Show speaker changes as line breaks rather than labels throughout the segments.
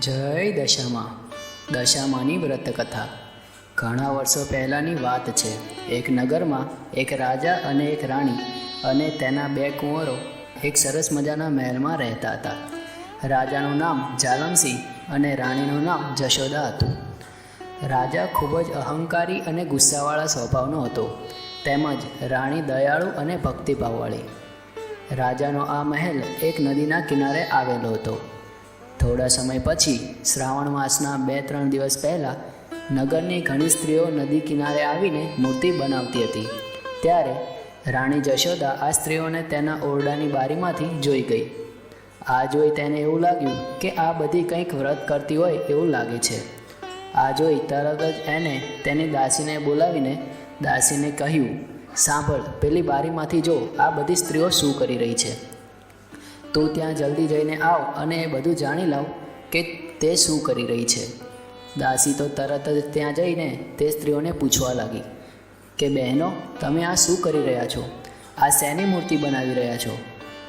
જય દશામાં. દશામાની વ્રતકથા. ઘણા વર્ષો પહેલાંની વાત છે. એક નગરમાં એક રાજા અને એક રાણી અને તેના બે કુંવરો એક સરસ મજાના મહેલમાં રહેતા હતા. રાજાનું નામ જાલમસિંહ અને રાણીનું નામ જશોદા હતું. રાજા ખૂબ જ અહંકારી અને ગુસ્સાવાળા સ્વભાવનો હતો. તેમજ રાણી દયાળુ અને ભક્તિભાવવાળી. રાજાનો આ મહેલ એક નદીના કિનારે આવેલો હતો. થોડા સમય પછી, શ્રાવણ માસના બે ત્રણ દિવસ પહેલાં, નગરની ઘણી સ્ત્રીઓ નદી કિનારે આવીને મૂર્તિ બનાવતી હતી. ત્યારે, રાણી જશોદા આ સ્ત્રીઓને તેના ઓરડાની બારીમાંથી જોઈ ગઈ. આ જોઈ તેને એવું લાગ્યું કે આ બધી કંઈક વ્રત કરતી હોય એવું લાગે છે. આ જોઈ તરત જ એને તેની દાસીને બોલાવીને, દાસીને કહ્યું, સાંભળ, પેલી બારીમાંથી જો આ બધી સ્ત્રીઓ શું કરી રહી છે? તું ત્યાં જલ્દી જઈને આવ અને એ બધું જાણી લાવ કે તે શું કરી રહી છે. દાસી તો તરત જ ત્યાં જઈને તે સ્ત્રીઓને પૂછવા લાગી કે, બહેનો, તમે આ શું કરી રહ્યા છો? આ શેની મૂર્તિ બનાવી રહ્યા છો?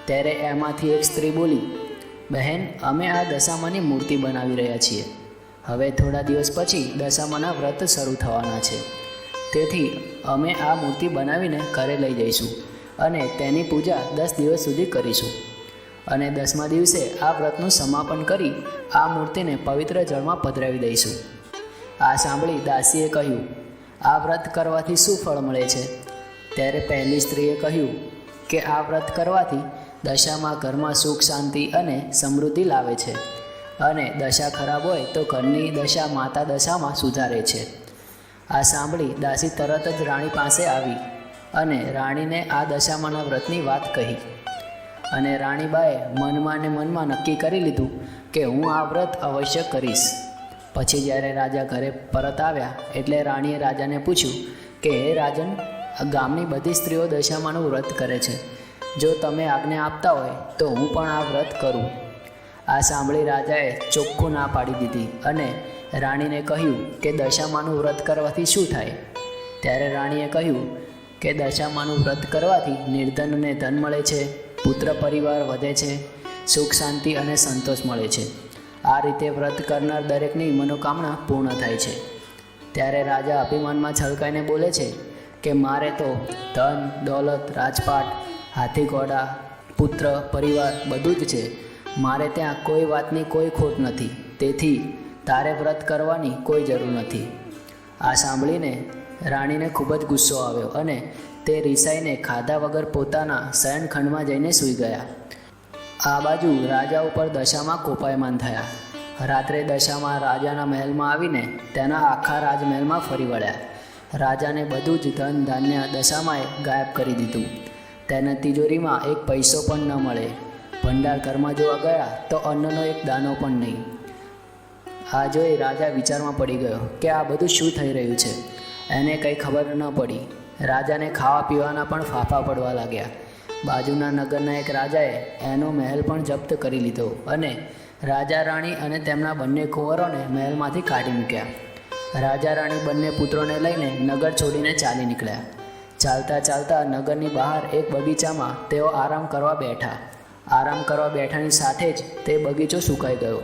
ત્યારે એમાંથી એક સ્ત્રી બોલી, બહેન, અમે આ દશામાની મૂર્તિ બનાવી રહ્યા છીએ. હવે થોડા દિવસ પછી દશામાના વ્રત શરૂ થવાના છે. તેથી અમે આ મૂર્તિ બનાવીને ઘરે લઈ જઈશું અને તેની પૂજા દસ દિવસ સુધી કરીશું. અને દસમા દિવસે આ વ્રતનું સમાપન કરી આ મૂર્તિને પવિત્ર જળમાં પધરાવી દઈશું. આ સાંભળી દાસીએ કહ્યું, આ વ્રત કરવાથી શું ફળ મળે છે? ત્યારે પહેલી સ્ત્રીએ કહ્યું, કે આ વ્રત કરવાથી દશામાં ઘરમાં સુખ, શાંતિ અને સમૃદ્ધિ લાવે છે. અને દશા ખરાબ હોય તો ઘરની દશા માતા દશામાં સુધારે છે. આ સાંભળી દાસી તરત જ રાણી પાસે આવી અને રાણીને આ દશામાના વ્રતની વાત કહી. અને રાણીબાએ મનમાં ને મનમાં નક્કી કરી લીધું કે હું આ વ્રત અવશ્ય કરીશ. પછી જ્યારે રાજા ઘરે પરત આવ્યા એટલે રાણીએ રાજાને પૂછ્યું કે, હે રાજન ગામની બધી સ્ત્રીઓ દશામાનું વ્રત કરે છે. જો તમે આજ્ઞા આપતા હોય તો હું પણ આ વ્રત કરું. આ સાંભળી રાજાએ ચોખ્ખું ના પાડી દીધી અને રાણીને કહ્યું કે, દશામાનું વ્રત કરવાથી શું થાય? ત્યારે રાણીએ કહ્યું કે, દશામાનું વ્રત કરવાથી નિર્ધનને ધન મળે છે. પુત્ર પરિવાર વધે છે, સુખ, શાંતિ અને સંતોષ મળે છે. આ રીતે વ્રત કરનાર દરેકની મનોકામના પૂર્ણ થાય છે. ત્યારે રાજા અભિમાનમાં છલકાઈને બોલે છે કે, મારે તો ધન, દોલત, રાજપાટ, હાથી, ઘોડા, પુત્ર, પરિવાર બધું જ છે. મારે ત્યાં કોઈ વાતની કોઈ ખોટ નથી. તેથી તારે વ્રત કરવાની કોઈ જરૂર નથી. આ સાંભળીને રાણીને ખૂબ જ ગુસ્સો આવ્યો અને તે રિસાઈને ખાધા વગર પોતાના શયનખંડમાં જઈને સૂઈ ગયા. આ બાજુ રાજા ઉપર દશામાં કોપાયમાન થયા. રાત્રે દશામાં રાજાના મહેલમાં આવીને તેના આખા રાજમહેલમાં ફરી વળ્યા. રાજાને બધું જ ધન ધાન્ય દશામાંએ ગાયબ કરી દીધું. તેના તિજોરીમાં એક પૈસો પણ ન મળે. ભંડાર ઘરમાં જોવા ગયા તો અન્નનો એક દાનો પણ નહીં. આ જોઈ રાજા વિચારમાં પડી ગયો કે આ બધું શું થઈ રહ્યું છે? એને કંઈ ખબર ન પડી. રાજાને ખાવા પીવાના પણ ફાફા પડવા લાગ્યા. બાજુના નગરના એક રાજાએ એનો મહેલ પણ જપ્ત કરી લીધો અને રાજા રાણી અને તેમના બંને કુંવરોને મહેલમાંથી કાઢી મૂક્યા. રાજા રાણી બંને પુત્રોને લઈને નગર છોડીને ચાલી નીકળ્યા. ચાલતા ચાલતા નગરની બહાર એક બગીચામાં તેઓ આરામ કરવા બેઠા. આરામ કરવા બેઠાની સાથે જ તે બગીચો સુકાઈ ગયો.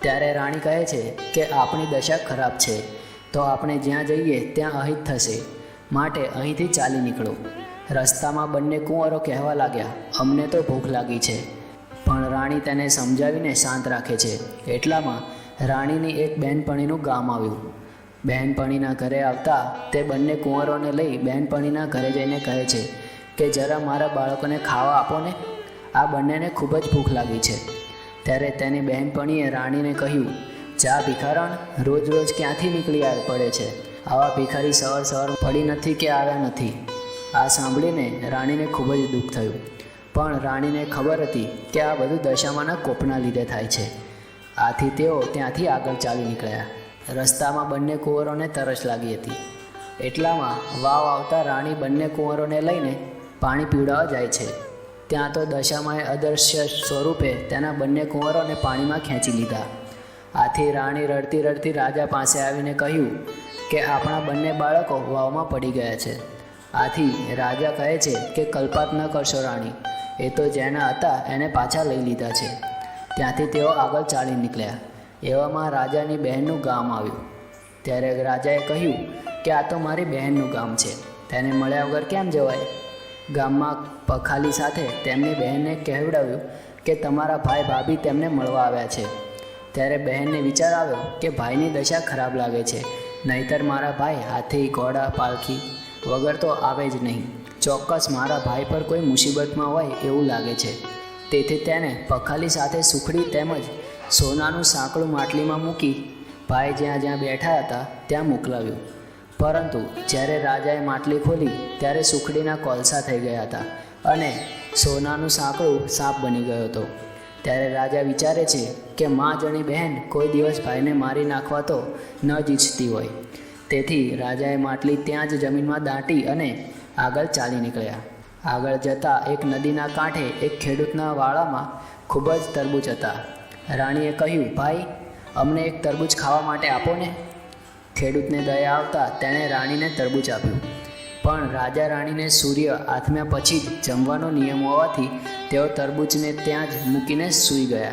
ત્યારે રાણી કહે છે કે આપણી દશા ખરાબ છે. તો આપણે જ્યાં જઈએ ત્યાં અહિત થશે. માટે અહીંથી ચાલી નીકળો. રસ્તામાં બંને કુંવરો કહેવા લાગ્યા, અમને તો ભૂખ લાગી છે. પણ રાણી તેને સમજાવીને શાંત રાખે છે. એટલામાં રાણીની એક બહેનપણીનું ગામ આવ્યું. બહેનપણીના ઘરે આવતા તે બંને કુંવરોને લઈ બહેનપણીના ઘરે જઈને કહે છે કે, જરા મારા બાળકોને ખાવા આપો ને. આ બંનેને ખૂબ જ ભૂખ લાગી છે. ત્યારે તેની બહેનપણીએ રાણીને કહ્યું, જા ભિખારણ, રોજ રોજ ક્યાંથી નીકળી આવે, પડે છે. આવા ભિખારી સવાર સવાર પડી નથી કે આવ્યા નથી. આ સાંભળીને રાણીને ખૂબ જ દુઃખ થયું. પણ રાણીને ખબર હતી કે આ બધું દશામાના કોપના લીધે થાય છે. આથી તેઓ ત્યાંથી આગળ ચાલી નીકળ્યા. રસ્તામાં બંને કુંવરોને તરસ લાગી હતી. એટલામાં વાવ આવતા રાણી બંને કુંવરોને લઈને પાણી પીવડાવવા જાય છે. ત્યાં તો દશામાએ અદૃશ્ય સ્વરૂપે તેના બંને કુંવરોને પાણીમાં ખેંચી લીધા. આથી રાણી રડતી રડતી રાજા પાસે આવીને કહ્યું કે આપણા બંને બાળકો વાવમાં પડી ગયા છે. આથી રાજા કહે છે કે કલ્પાત ન કરશો રાણી. એ તો જેના હતા એને પાછા લઈ લીધા છે. ત્યાંથી તેઓ આગળ ચાલી નીકળ્યા. એવામાં રાજાની બહેનનું ગામ આવ્યું. ત્યારે રાજાએ કહ્યું કે આ તો મારી બહેનનું ગામ છે. તેને મળ્યા વગર કેમ જવાય? ગામમાં પખાલી સાથે તેમની બહેનને કહેવડાવ્યું કે તમારા ભાઈ ભાભી તેમને મળવા આવ્યા છે. ત્યારે બહેનને વિચાર આવ્યો કે ભાઈની દશા ખરાબ લાગે છે. નહીતર મારા ભાઈ હાથી ઘોડા પાલખી વગર તો આવે જ નહીં. ચોક્કસ મારા ભાઈ પર કોઈ મુસીબતમાં હોય એવું લાગે છે. તેથી તેને પખાલી સાથે સુખડી તેમજ સોનાનું સાંકળું માટલીમાં મૂકી ભાઈ જ્યાં જ્યાં બેઠા હતા ત્યાં મોકલાવ્યું. પરંતુ જ્યારે રાજાએ માટલી ખોલી ત્યારે સુખડીના કોલસા થઈ ગયા હતા અને સોનાનું સાંકળું સાપ બની ગયો હતો. ત્યારે રાજા વિચારે છે કે મા જણી બહેન કોઈ દિવસ ભાઈને મારી નાખવા તો ન જ ઈચ્છતી હોય. તેથી રાજાએ માટલી ત્યાં જ જમીનમાં દાટી અને આગળ ચાલી નીકળ્યા. આગળ જતાં એક નદીના કાંઠે એક ખેડૂતના વાળામાં ખૂબ જ તરબૂચ હતા. રાણીએ કહ્યું, ભાઈ, અમને એક તરબૂચ ખાવા માટે આપો ને. ખેડૂતને દયા આવતા તેણે રાણીને તરબૂચ આપ્યું. પણ રાજા રાણીને સૂર્ય આથમ્યા પછી જ જમવાનો નિયમ હોવાથી તેઓ તરબૂચને ત્યાં જ મૂકીને સૂઈ ગયા.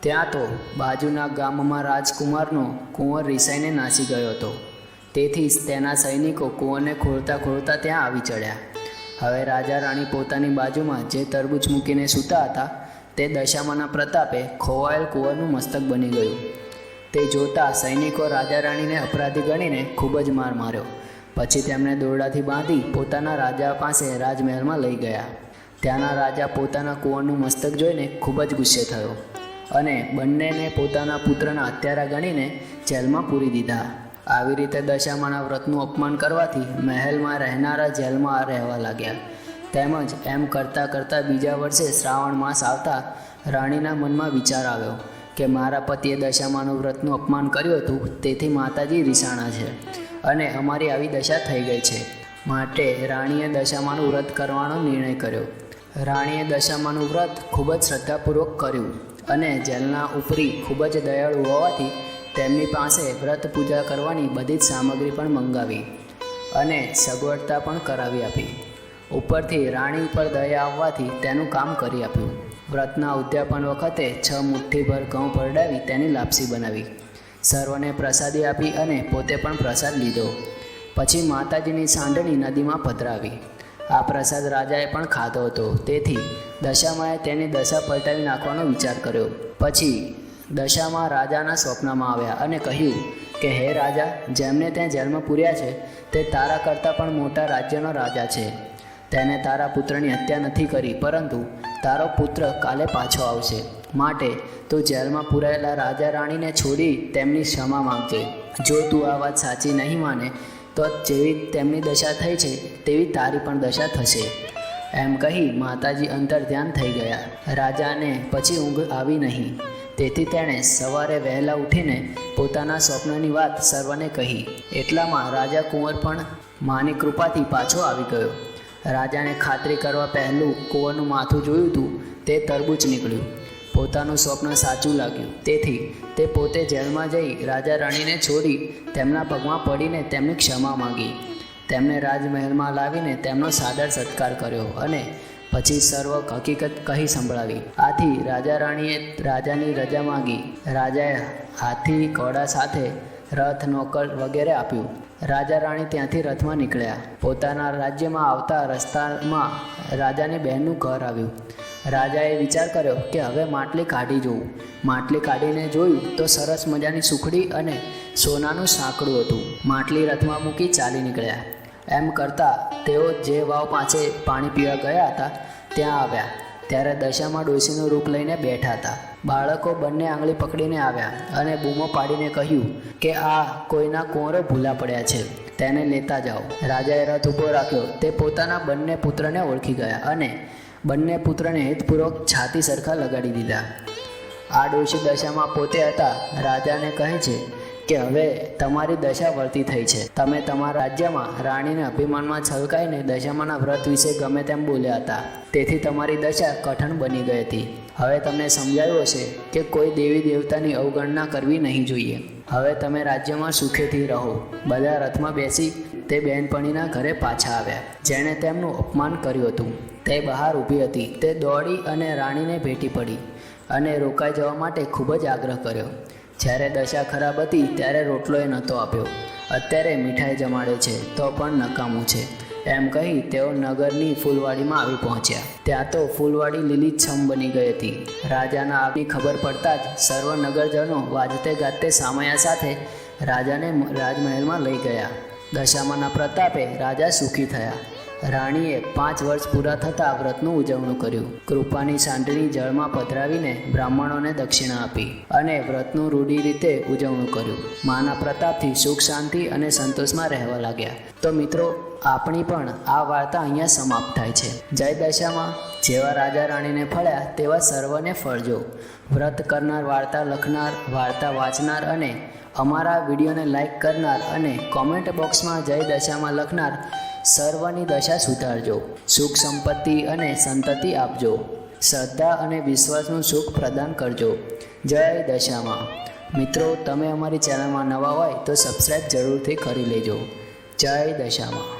ત્યાં તો બાજુના ગામમાં રાજકુમારનો કુંવર રિસાઈને નાસી ગયો હતો. તેથી જ તેના સૈનિકો કુંવરને ખોળતા ખોળતા ત્યાં આવી ચડ્યા. હવે રાજા રાણી પોતાની બાજુમાં જે તરબૂચ મૂકીને સૂતા હતા, તે દશામાના પ્રતાપે ખોવાયેલ કુંવરનું મસ્તક બની ગયું. તે જોતા સૈનિકો રાજા રાણીને અપરાધી ગણીને ખૂબ જ માર માર્યો. પછી તેમણે દોરડાથી બાંધી પોતાના રાજા પાસે રાજમહેલમાં લઈ ગયા. ત્યાંના રાજા પોતાના કુંવરનું મસ્તક જોઈને ખૂબ જ ગુસ્સે થયો અને બંનેને પોતાના પુત્રના હત્યારા ગણીને જેલમાં પૂરી દીધા. આવી રીતે દશામાના વ્રતનું અપમાન કરવાથી મહેલમાં રહેનારા જેલમાં રહેવા લાગ્યા. તેમજ એમ કરતાં કરતાં બીજા વર્ષે શ્રાવણ માસ આવતા રાણીના મનમાં વિચાર આવ્યો કે મારા પતિએ દશામાનું વ્રતનું અપમાન કર્યું હતું, તેથી માતાજી રીસાણા છે અને અમારી આવી દશા થઈ ગઈ છે. માટે રાણીએ દશામાનું વ્રત કરવાનો નિર્ણય કર્યો. રાણીએ દશામાનું વ્રત ખૂબ જ શ્રદ્ધાપૂર્વક કર્યું અને જેલના ઉપરી ખૂબ જ દયાળુ હોવાથી તેમની પાસે વ્રત પૂજા કરવાની બધી જ સામગ્રી પણ મંગાવી અને સગવડતા પણ કરાવી આપી. ઉપરથી રાણી ઉપર દયા આવવાથી તેનું કામ કરી આપ્યું. વ્રતના ઉદ્યાપન વખતે છ મુઠ્ઠીભર ઘઉં પરડાવી તેની લાપસી બનાવી. સર્વને પ્રસાદી આપી અને પોતે પણ પ્રસાદ લીધો. પછી માતાજીની સાંડણી નદીમાં પધરાવી. આ પ્રસાદ રાજાએ પણ ખાધો હતો. તેથી દશામાએ તેની દશા પલટાવી નાખવાનો વિચાર કર્યો. પછી દશામાં રાજાના સ્વપ્નમાં આવ્યા અને કહ્યું કે, હે રાજા, જેમને ત્યાં જેલમાં પૂર્યા છે, તે તારા કરતાં પણ મોટા રાજ્યનો રાજા છે. તેને તારા પુત્રની હત્યા નથી કરી, પરંતુ તારો પુત્ર કાલે પાછો આવશે. માટે તું જેલમાં પૂરાયેલા રાજા રાણીને છોડી તેમની ક્ષમા માંગજે. જો તું આ વાત સાચી નહીં માને તો જેવી તેમની દશા થઈ છે, તેવી તારી પણ દશા થશે. એમ કહી માતાજી અંતર ધ્યાન થઈ ગયા. રાજાને પછી ઊંઘ આવી નહીં. તેથી તેણે સવારે વહેલા ઉઠીને પોતાના સ્વપ્નની વાત સર્વને કહી. એટલામાં રાજા કુંવર પણ માની કૃપાથી પાછો આવી ગયો. રાજાને ખાતરી કરવા પહેલું કુંવરનું માથું જોયું હતું તે તરબૂચ નીકળ્યું. પોતાનું સ્વપ્ન સાચું લાગ્યું. તેથી તે પોતે જેલમાં જઈ રાજા રાણીને છોડી તેમના પગમાં પડીને તેમની ક્ષમા માંગી. તેમને રાજમહેલમાં લાવીને તેમનો સાદર સત્કાર કર્યો અને પછી સર્વ હકીકત કહી સંભળાવી. આથી રાજા રાણીએ રાજાની રજા માંગી. રાજાએ હાથી, ઘોડા સાથે રથ, નોકર વગેરે આપ્યું. રાજા રાણી ત્યાંથી રથમાં નીકળ્યા. પોતાના રાજ્યમાં આવતા રસ્તામાં રાજાની બહેનનું ઘર આવ્યું. રાજાએ વિચાર કર્યો કે હવે માટલી કાઢી જોઉં. માટલી કાઢીને જોયું તો સરસ મજાની સુખડી અને સોનાનું સાંકડું હતું. માટલી રથમાં મૂકી ચાલી નીકળ્યા. એમ કરતાં તેઓ જે વાવ પાસે પાણી પીવા ગયા હતા, ત્યાં આવ્યા. ત્યારે દશામાં ડોસીનું રૂપ લઈને બેઠા હતા. બાળકો બંને આંગળી પકડીને આવ્યા અને બૂમો પાડીને કહ્યું કે આ કોઈના કુંવરો ભૂલા પડ્યા છે, તેને લેતા જાઓ. રાજાએ રથ ઊભો રાખ્યો. તે પોતાના બંને પુત્રને ઓળખી ગયા અને બંને પુત્રને હેતપૂર્વક છાતી સરખા લગાડી દીધા. આ ડોશી દશામાં પોતે હતા. રાજાને કહે છે કે, હવે તમારી દશા વર્તી થઈ છે. તમે તમારા રાજ્યમાં રાણીને અભિમાનમાં છલકાઈને દશામાના વ્રત વિશે ગમે તેમ બોલ્યા હતા. તેથી તમારી દશા કઠણ બની ગઈ હતી. હવે તમને સમજાયું હશે કે કોઈ દેવી દેવતાની અવગણના કરવી નહીં જોઈએ. હવે તમે રાજ્યમાં સુખેથી રહો. બધા રથમાં બેસી તે બહેનપણીના ઘરે પાછા આવ્યા. જેણે તેમનું અપમાન કર્યું હતું. તે બહાર ઊભી હતી. તે દોડી અને રાણીને ભેટી પડી અને રોકાઈ જવા માટે ખૂબ જ આગ્રહ કર્યો. જ્યારે દશા ખરાબ હતી ત્યારે રોટલોએ નહોતો આપ્યો. અત્યારે મીઠાઈ જમાડે છે તો પણ નકામું છે. એમ કહી તેઓ નગરની ફૂલવાડીમાં આવી પહોંચ્યા. ત્યાં તો ફૂલવાડી લીલીછમ બની ગઈ હતી. રાજાના આગની ખબર પડતા જ સર્વ નગરજનો વાજતે ગાજતે સામયા સાથે રાજાને રાજમહેલમાં લઈ ગયા. દશામાના પ્રતાપે રાજા સુખી થયા. રાણીએ પાંચ વર્ષ પૂરા થતાં વ્રતનું ઉજવણું કર્યું. કૃપાની સાંઢણી જળમાં પધરાવીને બ્રાહ્મણોને દક્ષિણા આપી અને વ્રતનું રૂઢી રીતે ઉજવણું કર્યું. માના પ્રતાપથી સુખ, શાંતિ અને સંતોષમાં રહેવા લાગ્યા. તો મિત્રો, આપણી પણ આ વાર્તા અહીંયા સમાપ્ત થાય છે. જય દશામાં. જેવા રાજા રાણીને ફળ્યા, તેવા સર્વને ફળજો વ્રત કરનાર વાર્તા લખનાર, વાર્તા વાંચનાર અને અમારા વિડીયોને લાઈક કરનાર અને કોમેન્ટ બોક્સમાં જય દશામાં લખનાર સર્વની દશા સુધારજો, સુખ સંપત્તિ અને સંતતિ આપજો. શ્રદ્ધા અને વિશ્વાસનું સુખ પ્રદાન કરજો. જય દશામાં. મિત્રો, તમે અમારી ચેનલમાં નવા હોય તો સબસ્ક્રાઈબ જરૂરથી કરી લેજો. જય દશામાં.